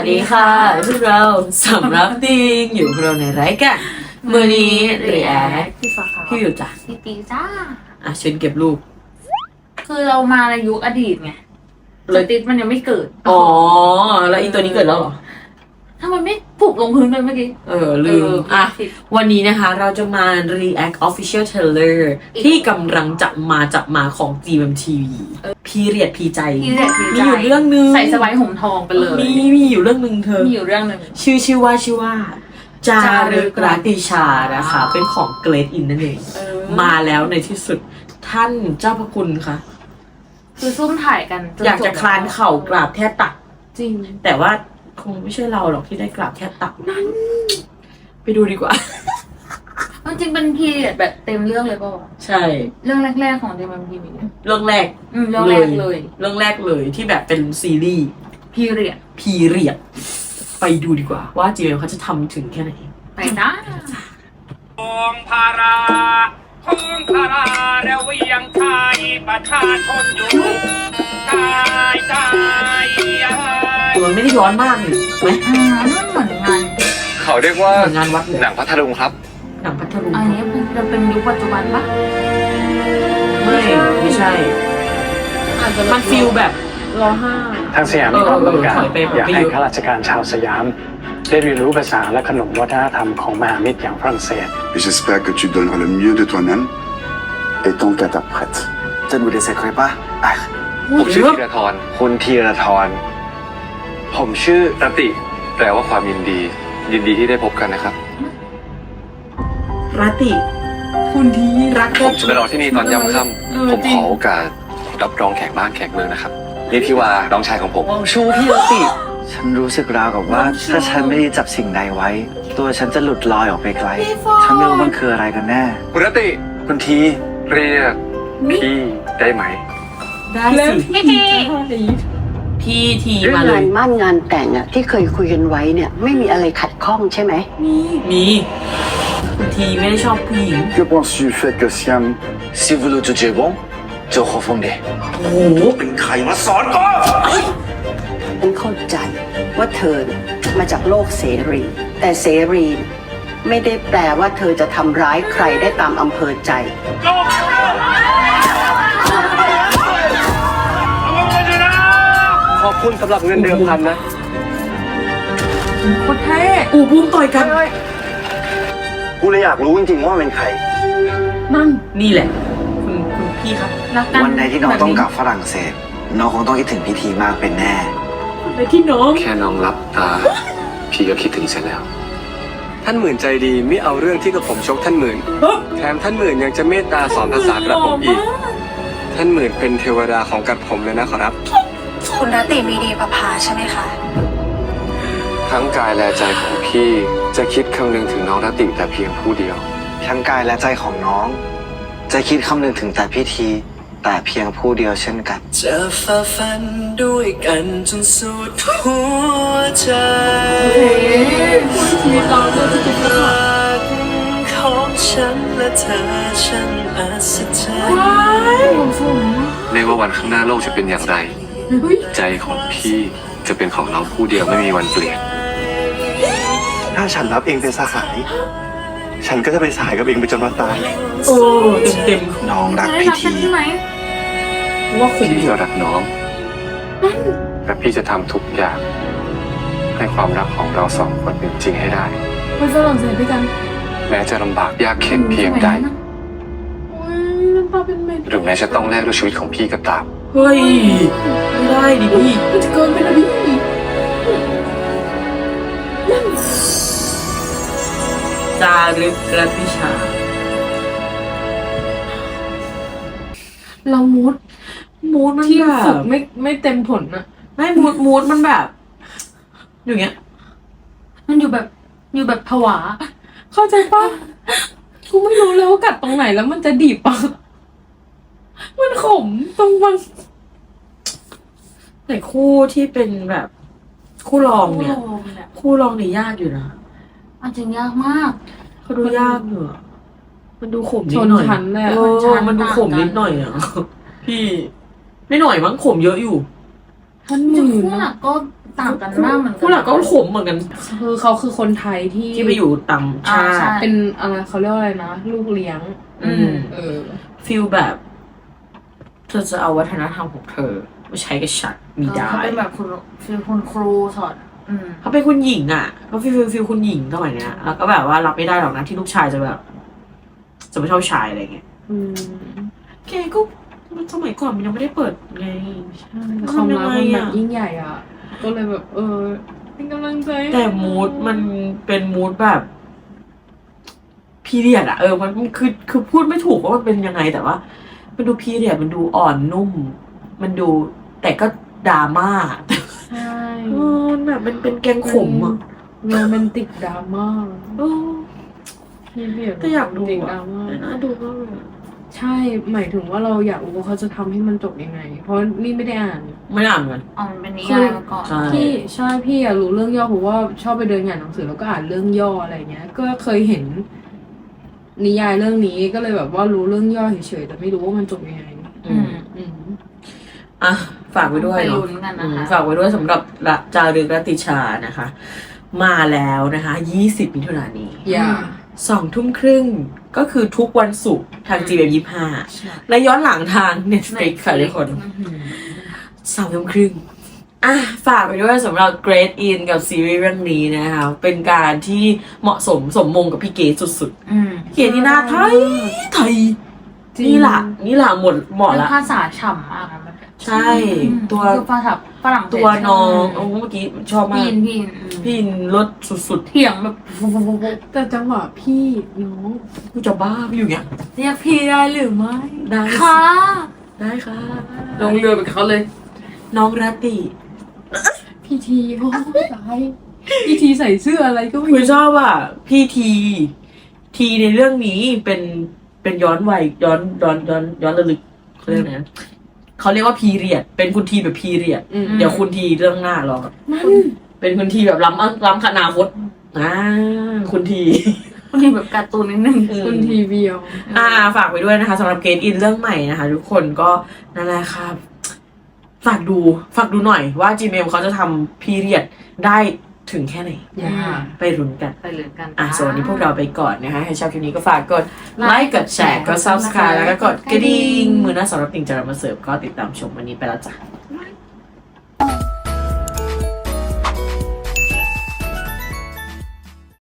วัสดีค่ะ พวกเราสำรับติงอยู่กับเราในรายการมือนี้เรียพี่ฟ้าค่ะพี่อยู่จ้ะพี่ตีจ้า อะเชิญเก็บรูป คือเรามาในยุคอดีตไงเลสยติสมันยังไม่เกิด อ๋อ แล้วอีตัวนี้เกิดแล้วเหรอ ทำไมไม่ผูกลงพื้นเลยเมื่อกี้ เออ ลืม อะ วันนี้นะคะเราจะมา react official trailer ที่กำลังจะมาจับมาของ GMTV พีเรียดพีใจพี่เด็กพี่มีใจอยู่เรื่องนึง ใส่สบายห่มทองไปเลย มีมีอยู่เรื่องนึงเธอ มีอยู่เรื่องหนึ่งชื่อชื่อว่าชื่อว่า จาจารึรึกกรัตติชานะคะ เป็นของเกรดอินนั่นเองเออมาแล้วในที่สุดท่านเจ้าพระคุณคะคือซุ่มถ่ายกันจนอยากจะคลานเข่ากราบแทบตัก จริง แต่ว่า คงไม่ใช่เราหรอกที่ได้กราบแทบตักนั้น ไปดูดีกว่ามันจริงเป็นพีเรียดแบบเต็มเรื่องเลยเปล่าวะใช่ เรื่องแรก ๆ ของเดมันพีมีเรื่องแรก อืมเรื่องแรกเลย เรื่องแรกเลยที่แบบเป็นซีรีส์พีเรียดพีเรียดไปดูดีกว่า ว่าจีเเขาจะทำถึงแค่ไหน ไปจ้าทองพาราทองพาราแล้วเวียงไทยประชาชนอยู่กายใจ ตัวมันไม่ได้ย้อนมากนี่ไหมอืมนั่นเหมือนงานเขาเรียกว่าเหมือนงานวัดเลยหนังพัทลุงครับ หนังพัทลุงอันนี้จะเป็นยุคปัจจุบันปะไม่ไม่ใช่ อาจจะมันฟิลแบบรอห้าทางสยามมีความต้องการเออถอยไปอยากไปให้อยู่ข้าราชการชาวสยาม ได้เรียนรู้ภาษาและขนมวัฒนธรรมของมหามิตรอย่างฝรั่งเศส Et j'espère que tu donneras le mieux de toi-même et ton qu'interprète. Ça ne vous laisserait pas Ah, ผมชื่อธีรทรคุณธีรทร ผมชื่อรตติ แปลว่าความยินดี ยินดีที่ได้พบกันนะครับ รัตติ คุณที่รักผมจะไปรอที่นี่ตอนย่ำค่เออำผมจริขงอโอกาสรับรองแขกบ้านแขกเมืองนะครับ นี่พี่วาน้องชายของผมมองชูพี่รติ ฉันรู้สึกราวกับว่า ถ้าฉันไม่ได้จับสิ่งใดไว้ ตัวฉันจะหลุดลอยออกไปไกลฉันไม่รู้มันคืออะไรกันแน่คุณรตติคุณทีเรียกพี่ได้ไหม ได้สิพี่ ทีเรื่อมางเลงาย นมั่นงานแต่งอะที่เคยคุยกันไว้เนี่ยไม่มีอะไรขัดข้องใช่ไหม มีคุณทีไม่ได้ชอบผู้หญิง Que penses-tu du fait que Siam Si vous le jugez bon, je refondez โอ้โหเป็นใครมาสอนก็ฉันเข้าใจว่าเธอน่ะมาจากโลกเสรี แต่เสรี ไม่ได้แปลว่าเธอจะทำร้ายใครได้ตามอำเภอใจ ขอบคุณสำหรับเงินเดือนพันนะโคตรเท่อูบูมต่อยกัน กูเลยอยากรู้จริงๆว่าเป็นใคร นั่นนี่แหละ คุณคุณพี่ครับรักกันวันใดที่น้องต้องกลับฝรั่งเศส น้องคงต้องคิดถึงพิธีมากเป็นแน่ในที่น้อง แค่น้องรับตา พี่ก็คิดถึงเสร็จแล้ว ท่านหมื่นใจดีไม่เอาเรื่องที่กับผมชกท่านหมื่น แถมท่านหมื่นยังจะเมตตาสอนภาษากระผมอีก ท่านหมื่นเป็นเทวดาของกระผมเลยนะครับ คุณรตติมีดีประภาใช่ไหมคะ ทั้งกายและใจของพี่จะคิดคำนึงถึงน้องรตติแต่เพียงผู้เดียว ทั้งกายและใจของน้อง จะคิดคำนึงถึงแต่พิธี แต่เพียงผู้เดียวเช่นกัน จะฝ่าฟันด้วยกันจนสุดหัวใจชีวิตเราจะจะจะรักของฉันและเธอฉันอัศจรรย์ ไม่ว่าวันข้างหน้าโลกจะเป็นอย่างไร ใจของพี่จะเป็นของน้องผู้เดียวไม่มีวันเปลี่ยน ถ้าฉันรับเองเป็นสหาย ฉันก็จะไปสหายกับเองไปจนวันตาย โอ้เต็มเต็มน้องรักได้พิรักกันธีใช่ไหมๆว่าขุมพี่ก็รักน้อง และพี่จะทำทุกอย่าง ให้ความรักของเราสองคนเป็นจริงให้ได้ไปฝรั่งเศสด้วยกันแม้จะลำบากยากเข็นเพียงใดโอ้ยน้ำตาเป็นเม็ดหรือแม้จะต้องแลกด้วยชีวิตของพี่ก็ตามเฮ้ย ไม่ได้ดิพี่มันจะเกินไปนะพี่จารึกรัตติชา เรามูดมูดมันที่แบฝึบกไม่ไม่เต็มผลอะไม่มูดมูดมันแบบ อย่างเงี้ย มันอยู่แบบอยู่แบบผวา เข้าใจปะกูไม่รู้เลยว่ากัดตรงไหนแล้วมันจะดีบปะมันขมตรงมัน แต่คู่ที่เป็นแบบ คู่รองเนี่ย คู่รองเนี่ยยากอยู่นะมันจริงยากมาก เขาดูยากอยู่อะมันดูขมนิชดนหน่อยชั้นเลยอะ เอชนชั้อนมันดูขมนิดหน่อยอะ พี่ ไม่หน่อยมั้งขมเยอะอยู่ท่านหมื่นคู่หลัอะกก็ต่างกันมากเหมือนกัผู้หลักก็ขมเหมือนกัน คือเขาคือคนไทยที่ที่ไปอยู่ต่างชาอ่าใช่ติ เป็นอะไรเขาเรียกว่าอะไรนะ ลูกเลี้ยง อืม เออ ฟิลแบบเธอจะเอาวัฒนธรรมของเธอมา ใช้กับฉันมีได้เขาเป็นแบบคุณฟิลคุณครูสอนอืมเขาเป็นคุณหญิงอะเขาฟิลฟิลฟิลคุณหญิงสมัยเนี้ยแล้วก็แบบว่ารับไม่ได้หรอกนะที่ลูกชายจะแบบจะไม่เท่าชายอะไรเงี้ยอืมแกก็สมัยก่อนมันยังไม่ได้เปิดไงใช่ความรักมันทำยังไงแบอะบยิ่งใหญ่อะ ก็เลยแบบ เออเป็นกำลังใจให้แต่มูดมันเป็นมูดแบบพีเรียดอะเออมันมันคือคือพูดไม่ถูกว่ามันเป็นยังไงแต่ว่า มันดูพีเรียดมันดูอ่อนนุ่ม มันดู แต่ก็ดราม่าใช่เออมันแบบมันเป็นแกงขมอะโรแมนติกดราม่าเออพี่เบียดแต่อยากดูติกดอะราม่าแต่น่าดูมากเลยอะใช่ หมายถึงว่าเราอยากรู้ว่าเขาจะทำให้มันจบยังไง เพราะนี่ไม่ได้อ่าน ไม่ได้อ่านเหมือนกันอ๋อมันเป็นนิยายมาก่อน ใช่ พี่ใช่พี่อยากรู้เรื่องย่อเพราะว่าชอบไปเดินงานหนังสือแล้วก็อ่านเรื่องย่ออะไรเงี้ย ก็เคยเห็น นิยายเรื่องนี้ก็เลยแบบว่ารู้เรื่องย่อเฉยๆแต่ไม่รู้ว่ามันจบยังไงอืม อืม อะ ฝากไว้ด้วยไปเนาะลุ้นกันอืนะมคะฝากไว้ด้วยสำหรับละจารึกรัตติชานะคะ มาแล้วนะคะยี่สิบมิถุนายนนี้อย่าสองทุ่มครึ่งก็คือทุกวันศุกร์ทาง g ีเยี่ห้าและย้อนหลังทาง Netflix ค่ะทุกคนสามทุ่มครึ่งอะฝากไปด้วยสำหรับ Great In กับซีรีส์เรื่องนี้นะคะ เป็นการที่เหมาะสมสมมงกับพี่เกดสุดอืมๆเกดนี่หน้าไทยไทยจริงนี่ล่ะนี่ล่ะหมดเหมาะเป็นละภาษาฉ่ำมากนะมัน ใช่ ตัวคือภาษาฝรั่งเศสตัวน้องโอ้เมื่อกี้ชอบมาพีกนพีนอืมพี่อินรถสุดเถียงแบบแต่จังหวะพี่น้องๆกูจะบ้าพี่อยู่เนี้ย เรียกพี่ได้หรือไม่ได้ค่ะได้ค่ะ ลงเรือไปกับเขาเลย น้องรัตติพี่ทีโอ้ตายพี่ทีใส่เสื้ออะไรก็ไม่คือรู้ชอบอะ พี่ที ทีในเรื่องนี้เป็นเป็นย้อนวัยย้อนย้อนย้อนย้อนระลึกเขาเรียกไงนะ เขาเรียกว่าพีเรียด เป็นคุณทีแบบพีเรียด อืม เดี๋ยวคุณทีเรื่องหน้ารอนั่นเป็นคุณทีแบบล้ำล้ำอนาคตอ่าคุณทีคนนี้แบบการ์ตูนนิดนึงคุณทีเบียวอ่าฝากไว้ด้วยนะคะสำหรับเกรดอินเรื่องใหม่นะคะ ทุกคนก็นั่นแหละครับ ฝากดูฝากดูหน่อยว่า Gmail เขาจะทำพีเรียดได้ ถึงแค่ไหนอย่าไปรุนกันไปเลยกันอะส่วนวันนี้พวกเราไปก่อนนะคะใครชอบคลิปนี้ก็ฝากกดไลค์กดแชร์กด subscribe แล้วก็กดกระดิ่งมือหน้าสำหรับติ่งจะมาเสิร์ฟก็ติดตามชมวันนี้ไปแล้วจ้ะ